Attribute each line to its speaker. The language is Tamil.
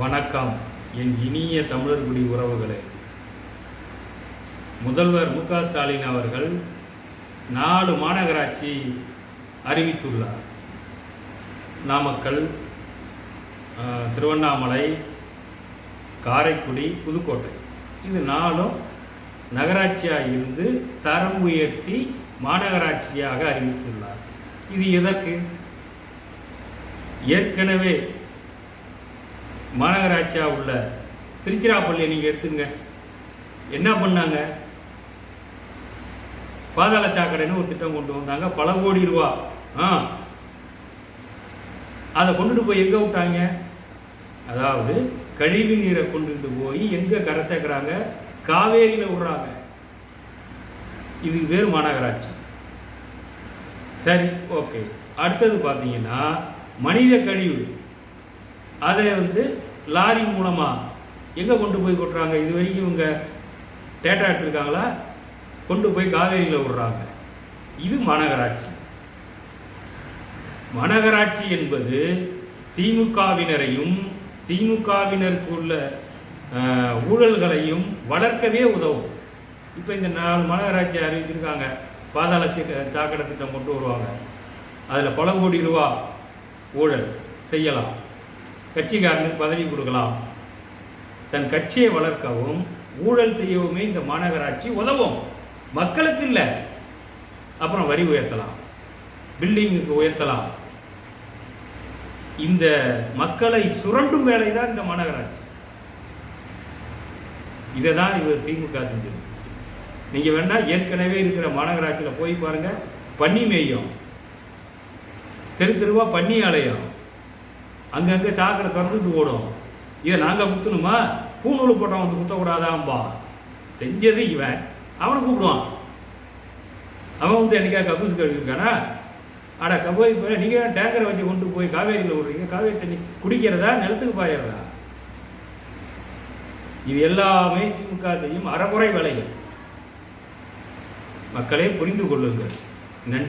Speaker 1: வணக்கம். என் இனிய தமிழர்குடி உறவுகளே. முதல்வர் மு க ஸ்டாலின் அவர்கள் நாலு மாநகராட்சி அறிவித்துள்ளார். நாமக்கல் திருவண்ணாமலை காரைக்குடி புதுக்கோட்டை. இது நாளும் நகராட்சியாக இருந்து தரம் உயர்த்தி மாநகராட்சியாக அறிவித்துள்ளார். இது எதற்கு? ஏற்கனவே மாநகராட்சியாக உள்ள திருச்சிராப்பள்ளியை நீங்கள் எடுத்துங்க. என்ன பண்ணாங்க? பாதாள சாக்கடைன்னு ஒரு திட்டம் கொண்டு வந்தாங்க. பல கோடி ரூபா. ஆ. அதை கொண்டுட்டு போய் எங்கே விட்டாங்க? அதாவது கழிவு நீரை கொண்டுட்டு போய் எங்கே கரை சேர்க்குறாங்க காவேரியில் விடுறாங்க. இது வேறு மாநகராட்சி. சரி ஓகே. அடுத்தது பார்த்தீங்கன்னா மனித கழிவு. அதை வந்து லாரி மூலமாக எங்கே கொண்டு போய் கொட்டுறாங்க? இது வரைக்கும் இவங்க டேட்டா எடுத்துருக்காங்களா? கொண்டு போய் காவேரியில் விடுறாங்க. இது மாநகராட்சி. மாநகராட்சி என்பது திமுகவினரையும் திமுகவினருக்குள்ள ஊழல்களையும் வளர்க்கவே உதவும். இப்போ இந்த நாலு மாநகராட்சி அறிவிச்சிருக்காங்க. பாதாள சாக்கடை திட்டம் கொண்டு வருவாங்க. அதில் பல கோடி ரூபா ஊழல் செய்யலாம். கட்சிக்காரனுக்கு பதவி கொடுக்கலாம். தன் கட்சியை வளர்க்கவும் ஊழல் செய்யவுமே இந்த மாநகராட்சி உதவும். மக்களுக்கு இல்லை. அப்புறம் வரி உயர்த்தலாம். பில்டிங்குக்கு உயர்த்தலாம். இந்த மக்களை சுரண்டும் வேலை தான் இந்த மாநகராட்சி. இதை தான் இவர் திமுக செஞ்சது. நீங்கள் வேணால் ஏற்கனவே இருக்கிற மாநகராட்சியில் போய் பாருங்கள் பன்னி மேயும். தெரு தெருவாக பன்னி ஆலயம். அங்கங்கே சாக்கடை திறந்துட்டு ஓடும். இதை நாங்கள் குத்தணுமா? பூநூல் போட்டவன் வந்து குத்தக்கூடாதாம்பா. செஞ்சது இவன். அவனை கூப்பிடுவான். அவன் வந்து என்னைக்கா கக்கூசு கழுவிருக்கானா? அட கபோய் போய் நீங்கள் டேங்கரை வச்சு கொண்டு போய் காவேரியில் விடுறீங்க? காவேரி தண்ணி குடிக்கிறதா? நிலத்துக்கு பாயிடுறதா இது எல்லாமே திமுக செய்யும் அறகுறை விலைகள். மக்களை புரிந்து கொள்ளுங்கள். நன்றி.